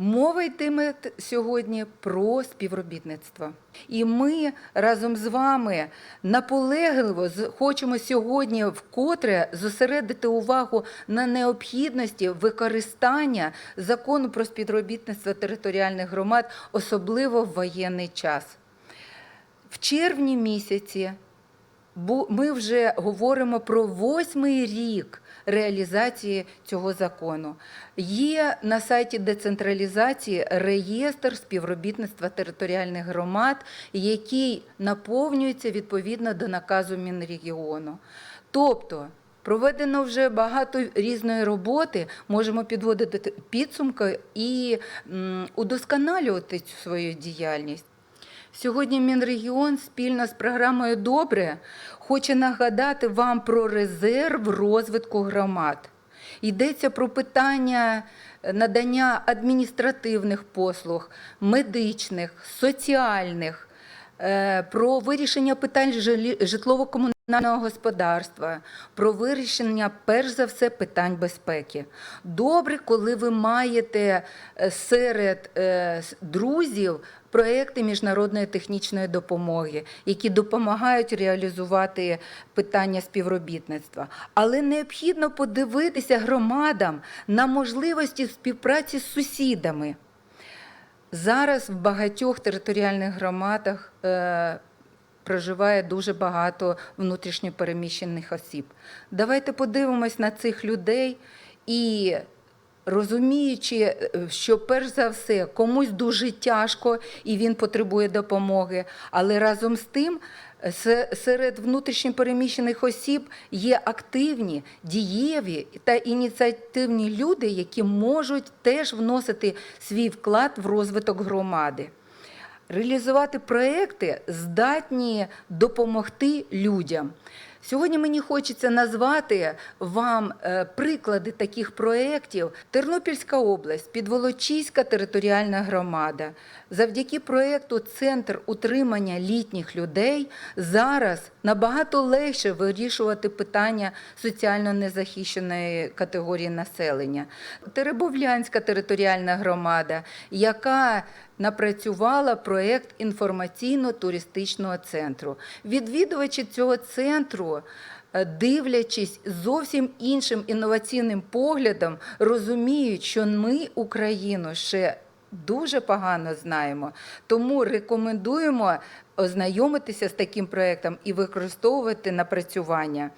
Мова йтиме сьогодні про співробітництво. І ми разом з вами наполегливо хочемо сьогодні вкотре зосередити увагу на необхідності використання закону про співробітництво територіальних громад, особливо в воєнний час. В червні місяці ми вже говоримо про восьмий рік реалізації цього закону. Є на сайті децентралізації реєстр співробітництва територіальних громад, який наповнюється відповідно до наказу Мінрегіону. Тобто Проведено вже багато різної роботи, можемо підводити підсумки і удосконалювати цю свою діяльність. Сьогодні Мінрегіон спільно з програмою Добре хоче нагадати вам про резерв розвитку громад. Йдеться про питання надання адміністративних послуг, медичних, соціальних, про вирішення питань житлово-комунального господарства, про вирішення, перш за все, питань безпеки. Добре, коли ви маєте е, серед е, друзів проекти міжнародної технічної допомоги, які допомагають реалізувати питання співробітництва. Але необхідно подивитися громадам на можливості співпраці з сусідами. Зараз в багатьох територіальних громадах е, проживає дуже багато внутрішньопереміщених осіб. Давайте подивимось на цих людей і розуміючи, е, що перш за все комусь дуже тяжко і він потребує допомоги, але разом з тим. Се- Серед внутрішньопереміщених осіб є активні, дієві та ініціативні люди, які можуть теж вносити свій вклад в розвиток громади. Реалізувати проекти здатні допомогти людям. Сьогодні мені хочеться назвати вам е, приклади таких проєктів. Тернопільська область, Підволочиська територіальна громада. Завдяки проєкту Центр утримання літніх людей зараз набагато легше вирішувати питання соціально незахищеної категорії населення. Теребовлянська територіальна громада, яка напрацювала проєкт інформаційно-туристичного центру. Відвідувачі цього центру, е, дивлячись зовсім іншим інноваційним поглядом, розуміють, що ми Україну ще дуже погано знаємо. Тому рекомендуємо ознайомитися з таким проєктом і використовувати напрацювання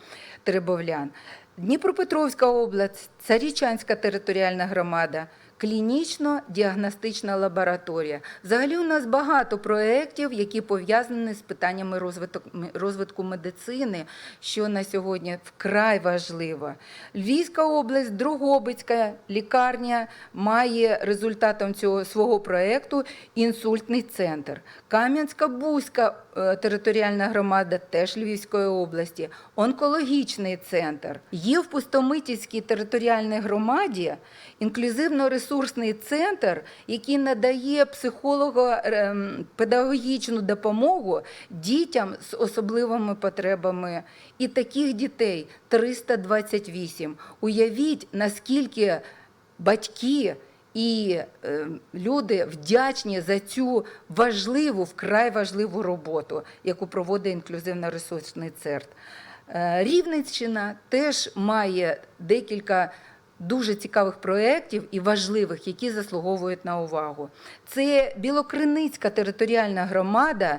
теребовлян. Дніпропетровська область, Царічанська територіальна громада, клінічно-діагностична лабораторія. Взагалі у нас багато проєктів, які пов'язані з питаннями розвитку медицини, що на сьогодні вкрай важливо. Львівська область, Другобицька лікарня має результатом цього свого проєкту інсультний центр. Кам'янська-Бузька е, територіальна громада теж Львівської області, онкологічний центр. Є в Пустомитівській територіальній громаді інклюзивно-ресурсний центр, який надає психолого-педагогічну допомогу дітям з особливими потребами. І таких дітей 328. Уявіть, наскільки батьки і е, люди вдячні за цю важливу, вкрай важливу роботу, яку проводить інклюзивно-ресурсний центр. Е, Рівненщина теж має декілька дуже цікавих проєктів і важливих, які заслуговують на увагу. Це Білокриницька територіальна громада.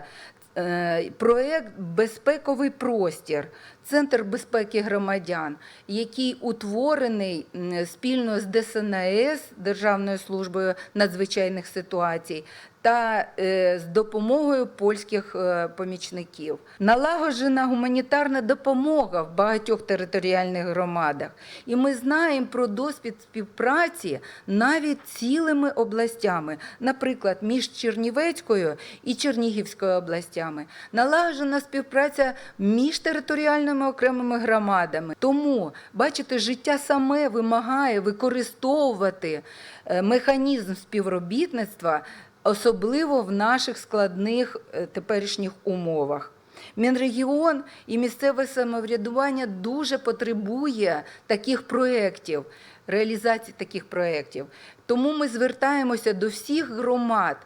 е, Проєкт Безпековий простір, Центр безпеки громадян, який утворений спільно з ДСНС Державною службою надзвичайних ситуацій та е, з допомогою польських е, помічників. Налагоджена гуманітарна допомога в багатьох територіальних громадах. І ми знаємо про досвід співпраці навіть цілими областями, наприклад, між Чернівецькою і Чернігівською областями. Налагоджена співпраця між територіальними окремими громадами. Тому, бачите, життя саме вимагає використовувати е, механізм співробітництва особливо в наших складних е, теперішніх умовах. Мінрегіон і місцеве самоврядування дуже потребує таких проєктів, реалізації таких проєктів. Тому ми звертаємося до всіх громад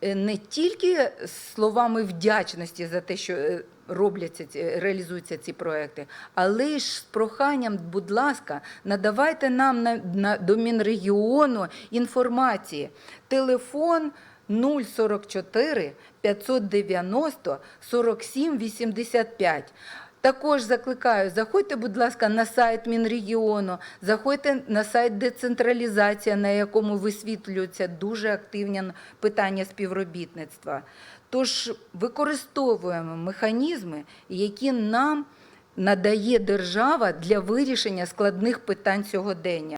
е, не тільки словами вдячності за те, що робляться реалізуються ці проекти, але ж з проханням, будь ласка, надавайте нам на, на, до Мінрегіону інформації. Телефон 044 590 47 85. Також закликаю, заходьте, будь ласка, на сайт Мінрегіону, заходьте на сайт децентралізація, на якому висвітлюються дуже активні питання співробітництва. Тож використовуємо механізми, які нам надає держава для вирішення складних питань сьогодення.